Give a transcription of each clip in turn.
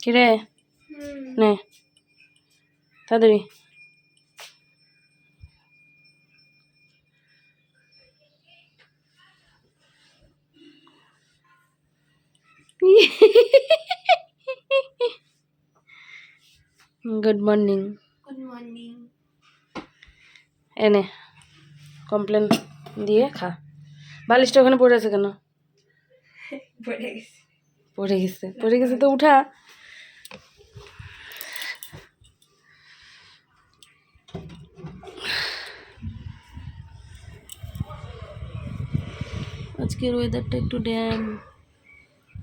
কিরে? নে। তাড়াতাড়ি। গুড মর্নিং গুড মর্নিং এনে কমপ্লেন দিয়ে খা। বালিশটা ওখানে পড়ে আছে কেন? পড়ে গেছে। পড়ে গেছে। পড়ে গেছে তো উঠা। আজকের ওয়েদারটা একটু ড্যাম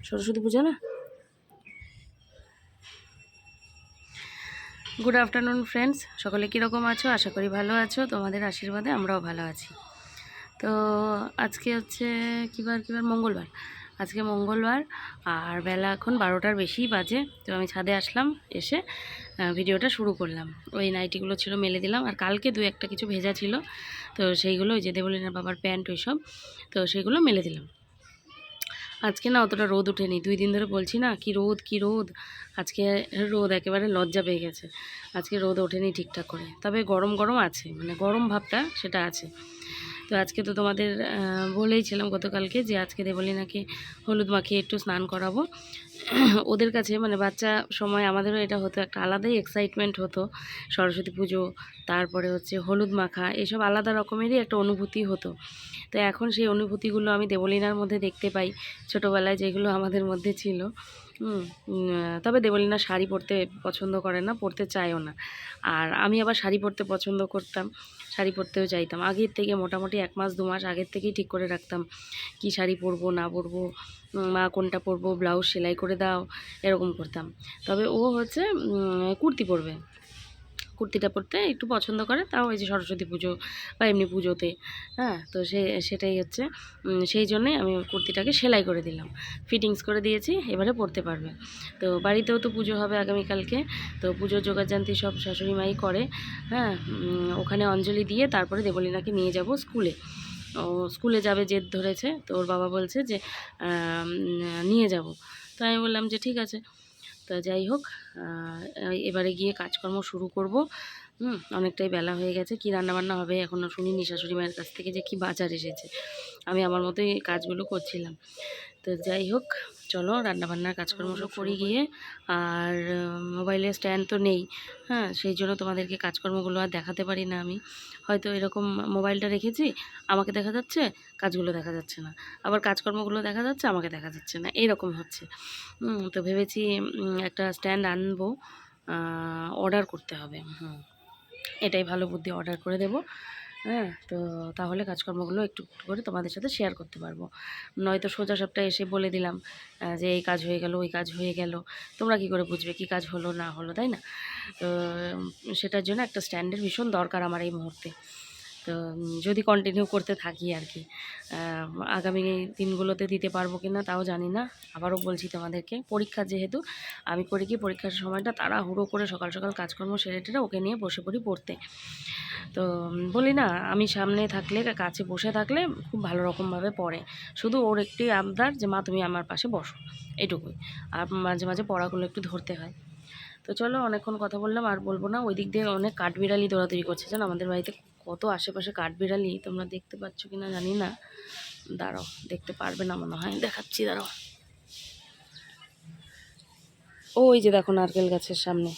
সরস্বতী পূজা না? গুড আফটারনুন ফ্রেন্ডস সকলে কীরকম আছো? আশা করি ভালো আছো। তোমাদের আশীর্বাদে আমরাও ভালো আছি। তো আজকে হচ্ছে, কিবার কিবার মঙ্গলবার। আজকে মঙ্গলবার, আর বেলা এখন বারোটার বেশি বাজে, তো আমি ছাদে আসলাম, এসে ভিডিওটা শুরু করলাম। ওই নাইটিগুলো ছিল মেলে দিলাম, আর কালকে দু একটা কিছু ভেজা ছিল, তো সেইগুলো ওই যে দেবলিনার বাবার প্যান্ট ওইসব, তো সেইগুলো মেলে দিলাম। আজকে না অতটা রোদ ওঠেনি, দুই দিন ধরে বলছি না, কি রোদ কি রোদ? আজকে রোদ একেবারে লজ্জা পেয়ে গেছে, আজকে রোদ ওঠেনি ঠিকঠাক করে, তবে গরম গরম আছে মানে গরম ভাবটা সেটা আছে। তো আজকে তো তোমাদের বলেইছিলাম গতকালকে যে আজকে দেবলিনাকে হলুদ মাখিয়ে একটু স্নান করাবো। ওদের কাছে মানে বাচ্চা সময় আমাদেরও এটা হতো, একটা আলাদাই এক্সাইটমেন্ট হতো। সরস্বতী পুজো, তারপরে হচ্ছে হলুদ মাখা, এসব আলাদা রকমেরই একটা অনুভূতি হতো। তো এখন সেই অনুভূতিগুলো আমি দেবলিনার মধ্যে দেখতে পাই, ছোটোবেলায় যেগুলো আমাদের মধ্যে ছিল। তবে দেবলিনা শাড়ি পরতে পছন্দ করে না, পরতে চায়ও না। আর আমি আবার শাড়ি পরতে পছন্দ করতাম, শাড়ি পরতেও চাইতাম। আগের থেকে মোটামুটি এক মাস, দু মাস আগের থেকেই ঠিক করে রাখতাম, কি শাড়ি পরবো, না পরবো। মা কোনটা পরবো, ব্লাউজ সেলাই করে দাও, এরকম করতাম তবে ও হচ্ছে কুর্তি পরবে। কুর্তিটা পরতে একটু পছন্দ করে, তাও এই যে সরস্বতী পুজো বা এমনি পুজোতে হ্যাঁ? তো সে, সেটাই হচ্ছে সেই জন্যই আমি কুর্তিটাকে সেলাই করে দিলাম। ফিটিংস করে দিয়েছি, এবারে পরতে পারবে। তো বাড়িতেও তো পুজো হবে আগামীকালকে, তো পুজোর যোগাযান্তি সব শাশুড়ি মাই করে হ্যাঁ? ওখানে অঞ্জলি দিয়ে তারপরে দেবলীনাকে নিয়ে যাব স্কুলে। ও স্কুলে যাবে জেদ ধরেছে, তো ওর বাবা বলছে যে নিয়ে যাব। তো আমি বললাম যে ঠিক আছে। তো যাই হোক এবারে গিয়ে কাজকর্ম শুরু করব। হুম, অনেকটাই বেলা হয়ে গেছে, কি রান্নাবান্না হবে এখনও শুনিনি শাশুড়ি মায়ের কাছ থেকে যে কি বাজার এসেছে। আমি আমার মতোই কাজগুলো করছিলাম। তো যাই হোক, চলো রান্নাবান্নার কাজকর্ম সব করে গিয়ে। আর মোবাইলের স্ট্যান্ড তো নেই হ্যাঁ সেই জন্য তোমাদেরকে কাজকর্মগুলো আর দেখাতে পারি না আমি। হয়তো এরকম মোবাইলটা রেখেছি, আমাকে দেখা যাচ্ছে, কাজগুলো দেখা যাচ্ছে না। আবার কাজকর্মগুলো দেখা যাচ্ছে, আমাকে দেখা যাচ্ছে না, এরকম হচ্ছে। তো ভেবেছি একটা স্ট্যান্ড আনব অর্ডার করতে হবে। হুম, এটাই ভালো বুদ্ধি অর্ডার করে দেব। হ্যাঁ তো তাহলে কাজকর্মগুলো একটু করে তোমাদের সাথে শেয়ার করতে পারব। নয়তো সোজা সবটা এসে বলে দিলাম যে এই কাজ হয়ে গেল, ওই কাজ হয়ে গেল। তোমরা কি করে বুঝবে কি কাজ হলো না হলো, তাই না? তো সেটার জন্য একটা স্ট্যান্ডের ভীষণ দরকার আমার এই মুহূর্তে। তো যদি কন্টিনিউ করতে থাকি আর কি। আগামী দিনগুলোতে দিতে পারব কি না তাও জানি না। আবারও বলছি তোমাদেরকে, পরীক্ষা যেহেতু, আমি করি কি পরীক্ষার সময়টা তাড়াহুড়ো করে সকাল সকাল কাজকর্ম সেরে টেরে ওকে নিয়ে বসে পড়ি পড়তে। তো বলি না, আমি সামনে থাকলে, কাছে বসে থাকলে খুব ভালো রকমভাবে পড়ে। শুধু ওর একটি আবদার যে, মা, তুমি আমার পাশে বসো। এটুকুই। আর মাঝে মাঝে পড়াগুলো একটু ধরতে হয়। তো চলো, অনেকক্ষণ কথা বললাম, আর বলব না ওই দিক দিয়ে অনেক কাঠবিড়ালি দৌড়াদৌড়ি করছে, জানো, আমাদের বাড়িতে কত আশেপাশে কাঠবিড়ালি তোমরা দেখতে পাচ্ছ কি না জানি না। দাঁড়াও, দেখতে পারবে না মনে হয়। দেখাচ্ছি, দাঁড়াও। ওই যে দেখো নারকেল গাছের সামনে।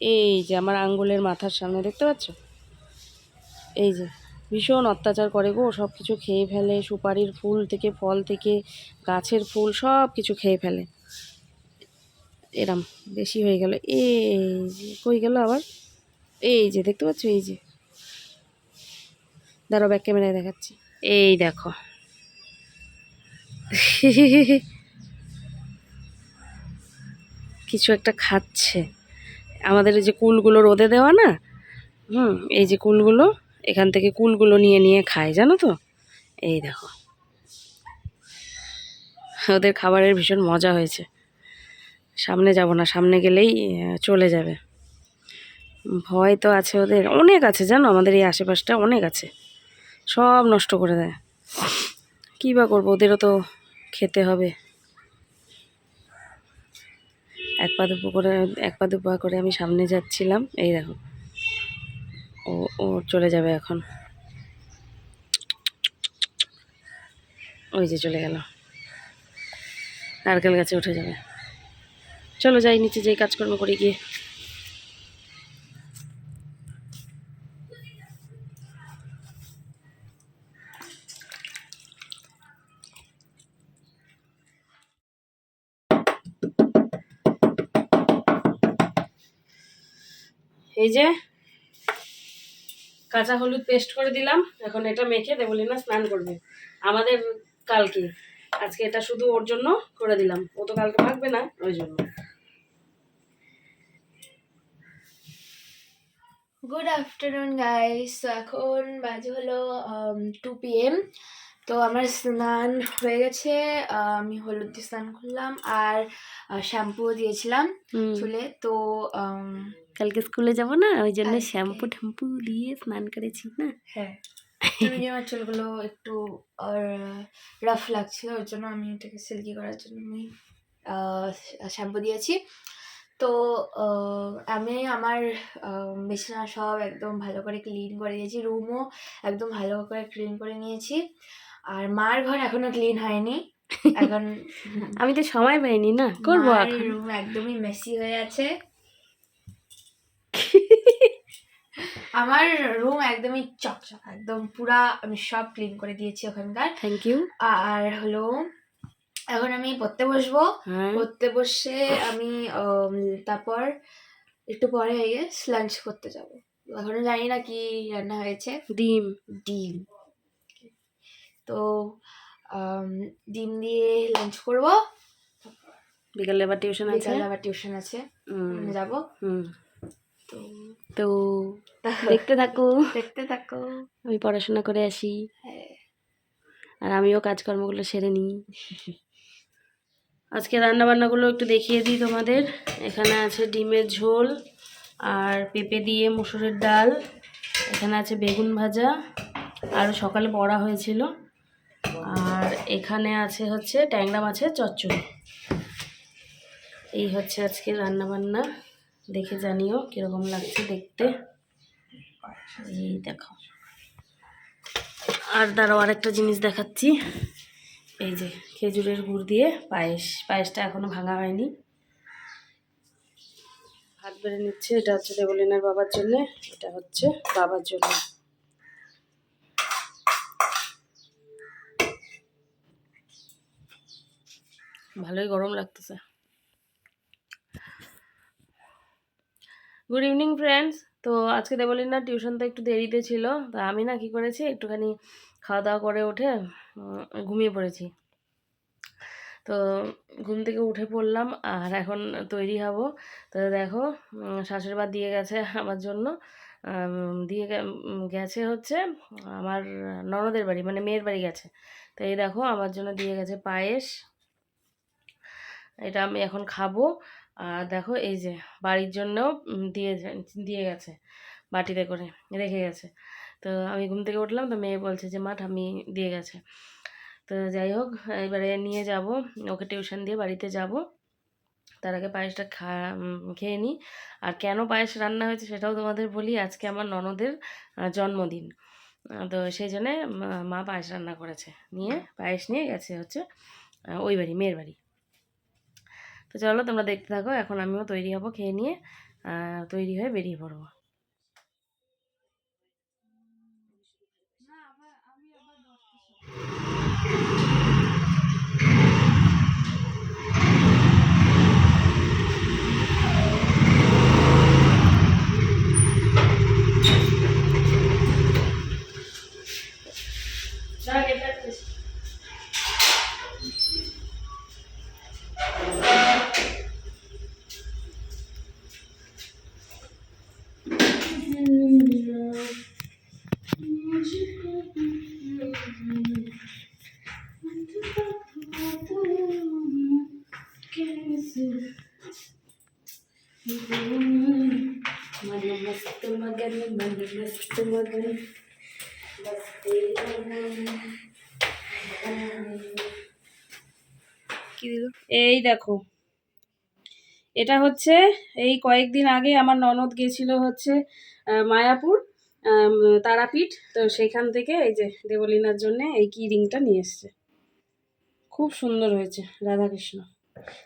এই যে আমার আঙ্গুলের মাথার সামনে, দেখতে পাচ্ছ? এই যে, ভীষণ অত্যাচার করে গো। সব কিছু খেয়ে ফেলে, সুপারির ফুল থেকে, ফল থেকে, গাছের ফুল সব কিছু খেয়ে ফেলে। এরম, বেশি হয়ে গেল। এই কই গেল আবার? এই যে, দেখতে পাচ্ছ? এই যে। দাঁড়াও ব্যাক ক্যামেরায় দেখাচ্ছি। এই দেখো। কিছু একটা খাচ্ছে। আমাদের এই যে কুলগুলো রোদে দেওয়া না হুম এই যে কুলগুলো এখান থেকে কুলগুলো নিয়ে নিয়ে খায় জানো তো? এই দেখো। ওদের খাবারের ভীষণ মজা হয়েছে। সামনে যাব না সামনে গেলেই চলে যাবে। ভয় তো আছে ওদের অনেক আছে জানো? আমাদের এই আশেপাশটা অনেক আছে। সব নষ্ট করে দেয়। কী বা করব, ওদেরও তো খেতে হবে। এক পা দুপো করে, এক পা দুপা করে আমি সামনে যাচ্ছিলাম, এই দেখো। ও ও চলে যাবে এখন। ওই যে চলে গেল। নারকেল গাছে উঠে যাবে। চলো যাই, নিচে যেই কাজকর্ম করি গিয়ে। এই যে কাঁচা হলুদ পেস্ট করে দিলাম। এখন এটা মেখে দেবলিনা স্নান করবে। আমাদের কালকে। আজকে এটা শুধু ওর জন্য করে দিলাম। ও তো কালকে থাকবে না, ওই জন্য। গুড আফটারনুন গাইস এখন বাজে হলো টু পি এম তো আমার স্নান হয়ে গেছে আমি হলুদ দিয়ে স্নান করলাম আর শ্যাম্পুও দিয়েছিলাম চুলে। তো কালকে স্কুলে যাব না? ওই জন্য শ্যাম্পু ট্যাম্পু দিয়ে স্নান করেছি না? হ্যাঁ। আমার চুলগুলো একটু রাফ লাগছিল ওর জন্য আমি এটাকে সিল্কি করার জন্য আমি শ্যাম্পু দিয়েছি। তো আমি আমার বিছানা সব একদম ভালো করে ক্লিন করে দিয়েছি রুমও একদম ভালো করে ক্লিন করে নিয়েছি। আর মার ঘর এখনও ক্লিন হয়নি। এখন আমি তো সময় পাইনি না করব রুম একদমই মেসি হয়ে আছে। আমার রুম একদমই চকচক একদম পুরা আমি সব ক্লিন করে দিয়েছি ওখানকার। থ্যাংক ইউ আর হলো এখন আমি পড়তে বসবো। হ্যাঁ। পড়তে বসে আমি তারপর একটু পরে লাঞ্চ করতে যাব। এখনও জানি না কি রান্না হয়েছে। ডিম। ডিম। তো ডিম দিয়ে লাঞ্চ করব। বিকালে আবার টিউশন আছে? বিকালে আবার টিউশন আছে। যাব। হুম। তো দেখতে থাকো। দেখতে থাকো। আমি পড়াশোনা করে আসি। হ্যাঁ। আর আমিও কাজকর্মগুলো সেরে নিই। আজকে রান্না বান্নাগুলো একটু দেখিয়ে দিই তোমাদের। এখানে আছে ডিমের ঝোল আর পেঁপে দিয়ে মুসুরের ডাল। এখানে আছে বেগুন ভাজা। আর সকালে বড়া হয়েছিল। এখানে আছে হচ্ছে ট্যাংরা মাছের চচ্চড়ি। এই হচ্ছে আজকে রান্না বান্না দেখে জানিও কীরকম লাগছে দেখতে। এই দেখো। আর দাঁড়াও, আরেকটা জিনিস দেখাচ্ছি। এই যে খেজুরের গুড় দিয়ে পায়েস। পায়েসটা এখনও ভাঙা হয়নি। ভাত বেড়ে নিচ্ছে, এটা হচ্ছে দেবলিনার বাবার জন্যে, এটা হচ্ছে বাবার জন্য। ভালোই গরম লাগতেছে। গুড ইভিনিং ফ্রেন্ডস তো আজকে দেবলিনার টিউশন তো একটু দেরিতে ছিল, তা আমি না কি করেছি, একটুখানি খাওয়া দাওয়া করে উঠে ঘুমিয়ে পড়েছি। তো ঘুম থেকে উঠে পড়লাম, আর এখন তৈরি হব। তো দেখো শাশুড়ি দিয়ে গেছে আমার জন্য দিয়ে গেছে হচ্ছে আমার ননদের বাড়ি মানে মেয়ের বাড়ি গেছে। তো এই দেখো, আমার জন্য দিয়ে গেছে পায়েস এটা আমি এখন খাব। আর দেখো এই যে বাড়ির জন্যও দিয়ে দিয়ে গেছে বাটিতে করে, রেখে গেছে। তো আমি ঘুম থেকে উঠলাম, তো মেয়ে বলছে যে, মা, ঠাম্মি দিয়ে গেছে। তো যাই হোক, এবারে নিয়ে যাব, ওকে টিউশন দিয়ে বাড়িতে যাব। তার আগে পায়েসটা খা খেয়ে নিই। আর কেন পায়েস রান্না হয়েছে সেটাও তোমাদের বলি, আজকে আমার ননদের জন্মদিন। তো সেই জন্যে, মা পায়েস রান্না করেছে। নিয়ে পায়েস নিয়ে গেছে হচ্ছে ওই বাড়ি, মেয়ের বাড়ি। তো চলো তোমরা দেখতে থাকো, এখন আমিও তৈরি হব খেয়ে নিয়ে তৈরি হয়ে বেরিয়ে পড়ব। দেখো। এটা হচ্ছে এই কয়েকদিন আগে আমার ননদ গেছিল হচ্ছে মায়াপুর তারাপীঠ। তো সেইখান থেকে এই যে দেবলীনার জন্য এই কি রিংটা নিয়ে এসছে। খুব সুন্দর হয়েছে রাধাকৃষ্ণ।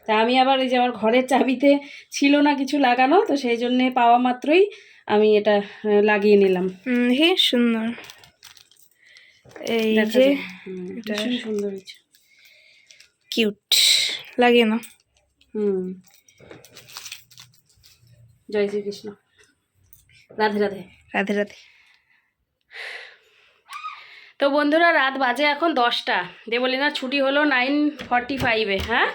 তা আমি আবার এই যে আমার ঘরের চাবিতে ছিল না কিছু লাগানো তো সেই জন্যে পাওয়া মাত্রই আমি এটা লাগিয়ে নিলাম। হে সুন্দর। এই যে এটা- সুন্দর হয়েছে। কিউট লাগে না। হুম। জয় শ্রীকৃষ্ণ। রাধে রাধে। রাধে রাধে। তো বন্ধুরা রাত বাজে এখন দশটা। দেবলিনার ছুটি হলো নাইন ফর্টি ফাইভে হ্যাঁ?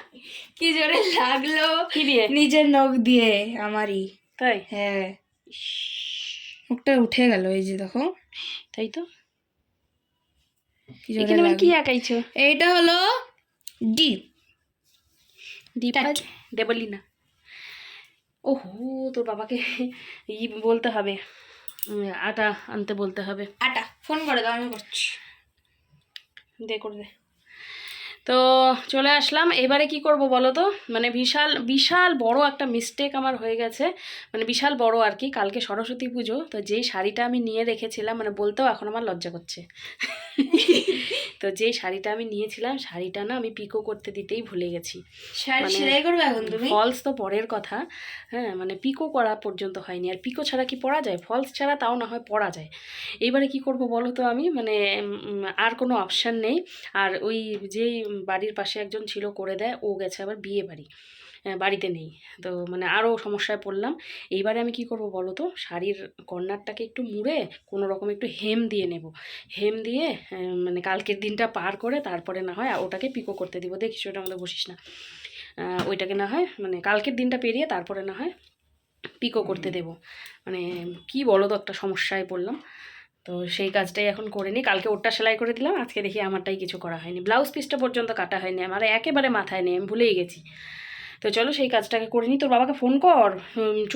কি জোরে লাগল। কি দিয়ে? নিজের নখ দিয়ে আমারই। তাই? হ্যাঁ। মুখটা উঠে গেল এই যে দেখো। তাই তো? এখানে কি আঁকাইছো? এইটা হলো ডিপ দীপা টাচ। দেবলিনা ওহো তোর বাবাকে ই বলতে হবে। আটা আনতে বলতে হবে। আটা ফোন করে দাও আমি করছি। দে করে দে। তো চলে আসলাম। এবারে কি করব বলো তো? মানে বিশাল বিশাল বড় একটা মিস্টেক আমার হয়ে গেছে। মানে বিশাল বড় আর কি। কালকে সরস্বতী পুজো তো যেই শাড়িটা আমি নিয়ে রেখেছিলাম মানে বলতেও এখন আমার লজ্জা করছে। তো যেই শাড়িটা আমি নিয়েছিলাম শাড়িটা না আমি পিকো করতে দিতেই ভুলে গেছি। শাড়ি মানে- ফলস তো পরের কথা। হ্যাঁ মানে পিকো করা পর্যন্ত হয়নি। আর পিকো ছাড়া কি পরা যায়? ফলস ছাড়া তাও না হয় পরা যায়। এইবারে কি করব বলো তো আমি? মানে আর কোনো অপশান নেই। আর ওই যেই বাড়ির পাশে একজন ছিল করে দেয় ও গেছে আবার বিয়ে বাড়ি। বাড়িতে নেই। তো মানে আরও সমস্যায় পড়লাম। এইবারে আমি কি করব বলো তো? শাড়ির কর্নারটাকে একটু মুড়ে কোনো রকম একটু হেম দিয়ে নেব। হেম দিয়ে মানে কালকের দিনটা পার করে তারপরে না হয় ওটাকে পিকো করতে দিব। দেখিস ওটা আমাদের বসিস না। ওইটাকে না হয় মানে কালকের দিনটা পেরিয়ে তারপরে না হয় পিকো করতে দেব। মানে কি বলো তো একটা সমস্যায় পড়লাম। তো সেই কাজটাই এখন করে নিই। কালকে ওরটা সেলাই করে দিলাম। আজকে দেখি আমারটাই কিছু করা হয়নি। ব্লাউজ পিসটা পর্যন্ত কাটা হয়নি। আমার একেবারে মাথায় নেই। আমি ভুলেই গেছি। তো চলো সেই কাজটাকে করে নিই তোর বাবাকে ফোন কর।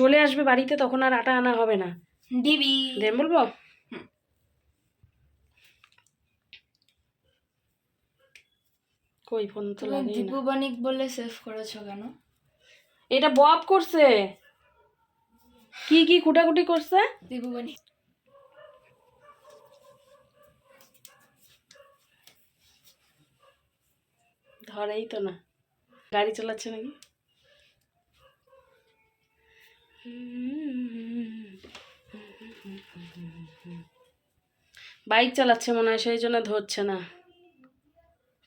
চলে আসবে বাড়িতে তখন আর আটা আনা হবে না। দিবি। দেন বলব? কই ফোন তো না। দীপু বণিক বলে সেভ করেছ কেন? এটা বব করছে। কি কি কুটাকুটি করছে? দীপু বণিক। ধরেই তো না। গাড়ি চালাচ্ছে নাকি? বাইক চালাচ্ছে মনে হয়, সেই জন্য ধরছে না।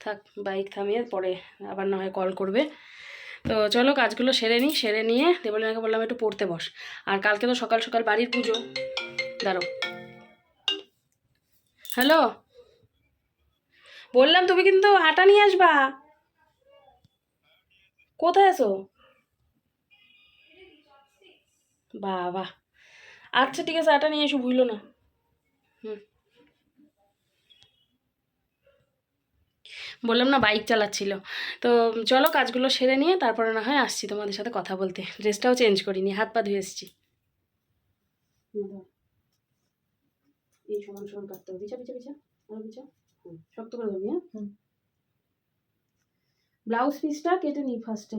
থাক, বাইক থামিয়ে পরে আবার না হয় কল করবে। তো চলো, কাজগুলো সেরে নিই, সেরে নিয়ে দেবলিনাকে বললাম একটু পড়তে বস। আর কালকে তো সকাল সকাল বাড়ির পুজো। দাঁড়ো হ্যালো? বললাম তুমি কিন্তু আটা নিয়ে আসবা। কোথায় আছো? বাবা। আচ্ছা ঠিক আছে আটা নিয়ে এসো ভুলো না। হুম। বললাম না বাইক চালাচ্ছিল। তো চলো কাজগুলো সেরে নিয়ে তারপরে না হয় আসছি তোমাদের সাথে কথা বলতে। ড্রেসটাও চেঞ্জ করিনি হাত পা ধুয়ে এসছি। এই সমান সমান কাটতে হবে। বিছা বিছা বিছা আরও বিছা। হুম, শক্ত করে ধরবি হ্যাঁ? হুম। ব্লাউজ পিসটা কেটে নিই ফার্স্টে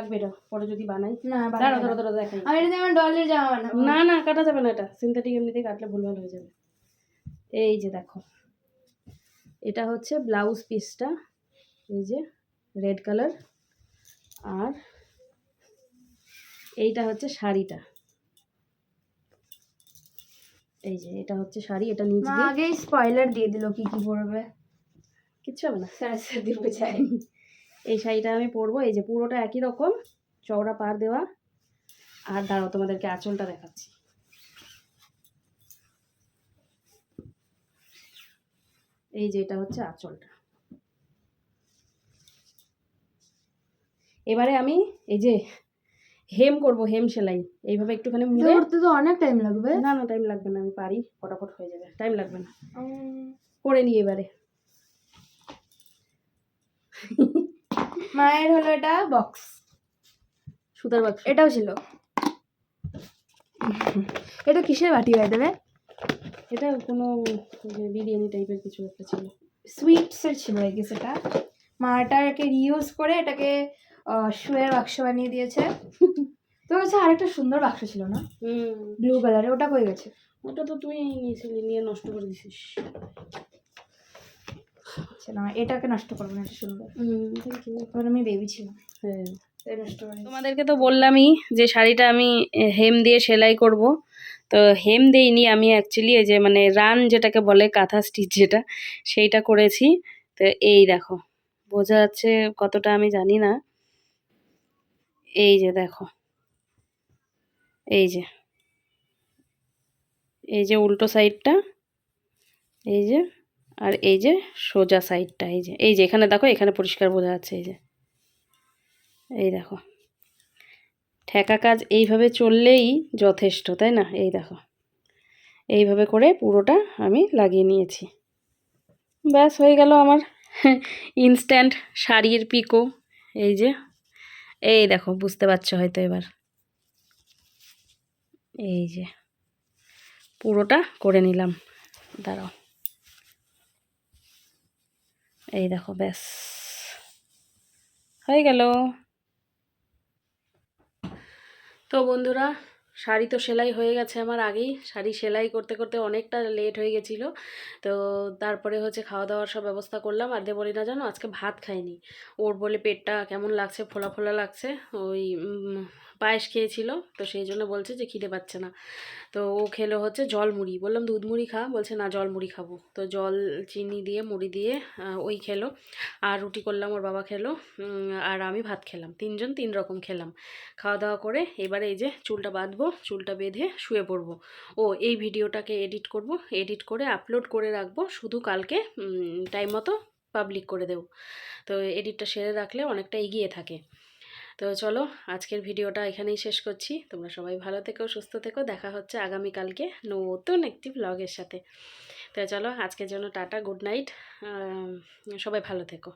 লাগবে এটা পরে যদি বানাই। না দাঁড়া দাঁড়া দাঁড়া দেখাই। আমি এটা আমার ডলের জামা বানাবো। না না কাটা যাবে না এটা। সিনথেটিক এমনিতেই কাটলে ভুলভাল হয়ে যাবে। এই যে দেখো। এটা হচ্ছে ব্লাউজ পিসটা এই যে রেড কালার আর এইটা হচ্ছে শাড়িটা। এই যে এটা হচ্ছে শাড়ি এটা নিচ আগেই স্পয়লার দিয়ে দিল কি কি পরবে। কিচ্ছু হবে না। সরস্বতী পূজায় এই শাড়িটা আমি পরবো এই যে পুরোটা একই রকম চওড়া পার দেওয়া। আর দাঁড়াও তোমাদেরকে আঁচলটা দেখাচ্ছি। এই যে এটা হচ্ছে আঁচলটা। এবারে আমি এই যে হেম করব হেম সেলাই। এইভাবে একটুখানি মুড়ে। করতে তো অনেক টাইম লাগবে। না না টাইম লাগবে না আমি পারি ফটাফট হয়ে যাবে। টাইম লাগবে না। করে নিই এবারে। মায়ের হলো এটা বক্স সুতার বাক্স এটাও ছিল। এটা কিসের বাটি হয়ে দেবে এটা কোনো বিরিয়ানি টাইপের কিছু একটা ছিল। সুইটসের ছিল এই গেস এটা। মা এটাকে রিউজ করে এটাকে শুয়ের বাক্স বানিয়ে দিয়েছে। তো হচ্ছে আরেকটা সুন্দর বাক্স ছিল না? ব্লু কালারের ওটা কই গেছে? ওটা তো তুই নিয়েছিলি নিয়ে নষ্ট করে দিছিস। না এটাকে নষ্ট করব না এটা সুন্দর। তখন আমি বেবি ছিলাম। হ্যাঁ। তাই নষ্ট করে দিয়েছি। তোমাদেরকে তো বললামই যে শাড়িটা আমি হেম দিয়ে সেলাই করব। তো হেম দেইনি আমি অ্যাকচুয়ালি এই যে মানে রান যেটাকে বলে কাঁথা স্টিচ যেটা সেইটা করেছি। তো এই দেখো বোঝা যাচ্ছে কতটা আমি জানি না। এই যে দেখো এই যে এই যে উল্টো সাইডটা এই যে আর এই যে সোজা সাইডটা, এই যে এই যে, এখানে দেখো, এখানে পরিষ্কার বোঝা যাচ্ছে, এই যে। এই দেখো। ঠেকা কাজ এইভাবে চললেই যথেষ্ট, তাই না? এই দেখো। এইভাবে করে পুরোটা আমি লাগিয়ে নিয়েছি। ব্যাস, হয়ে গেল আমার ইনস্ট্যান্ট শাড়ির পিকো। এই যে, এই দেখো, বুঝতে পারছ হয়তো এবার। এই যে, পুরোটা করে নিলাম। দাঁড়াও। এই দেখো ব্যাস হয়ে গেল তো বন্ধুরা, শাড়ি তো সেলাই হয়ে গেছে আমার আগেই। শাড়ি সেলাই করতে করতে অনেকটা লেট হয়ে গেছিল। তো তারপরে হচ্ছে খাওয়া দাওয়ার সব ব্যবস্থা করলাম। আর বলি না জানো, আজকে ভাত খাইনি। ওর বলে পেটটা কেমন লাগছে, ফোলা ফোলা লাগছে, ওই পায়েস খেয়েছিল, তো সেই জন্য বলছে যে খিদে পাচ্ছে না। তো ও খেলো হচ্ছে জল মুড়ি বললাম, দুধ মুড়ি খা? বলছে, না জল মুড়ি খাব। তো জল, চিনি দিয়ে, মুড়ি দিয়ে ওই খেলো। আর রুটি করলাম, ওর বাবা খেলো। আর আমি ভাত খেলাম। তিনজন তিন রকম খেলাম। খাওয়া দাওয়া করে এবারে এই যে চুলটা বাঁধবো, চুলটা বেঁধে শুয়ে পড়ব। ও, এই ভিডিওটাকে এডিট করব। এডিট করে আপলোড করে রাখব। শুধু কালকে টাইম মতো পাবলিক করে দেবো। তো এডিটটা সেরে রাখলে অনেকটা এগিয়ে থাকে। তো চলো আজকের ভিডিওটা এখানেই শেষ করছি। তোমরা সবাই ভালো থেকো, সুস্থ থেকো। দেখা হচ্ছে আগামীকালকে নতুন একটি ব্লগের সাথে। তো চলো আজকের জন্য টাটা গুড নাইট সবাই ভালো থেকো।